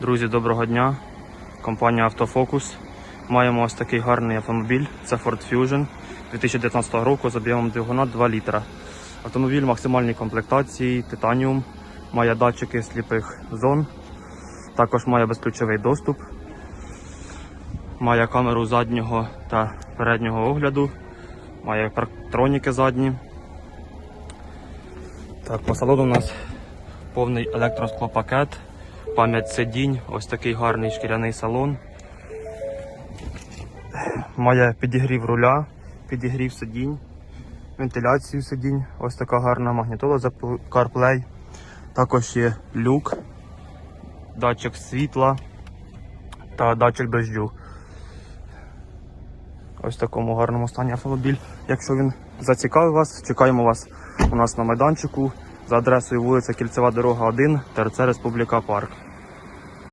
Друзі, доброго дня. Компанія Автофокус. Маємо ось такий гарний автомобіль. Це Ford Fusion 2019 року з об'ємом двигуна 2 літра. Автомобіль максимальній комплектації, титаніум, має датчики сліпих зон, також має безключовий доступ, має камеру заднього та переднього огляду, має парктроніки задні. Так, по у нас повний електросклопакет, пам'ять сидінь, ось такий гарний шкіряний салон. Має підігрів руля, підігрів сидінь, вентиляцію сидінь, ось така гарна магнітола за CarPlay. Також є люк, датчик світла та датчик дождю. Ось в такому гарному стані автомобіль. Якщо він зацікавив вас, чекаємо вас у нас на майданчику за адресою вулиця Кільцева дорога 1, ТРЦ Республіка Парк.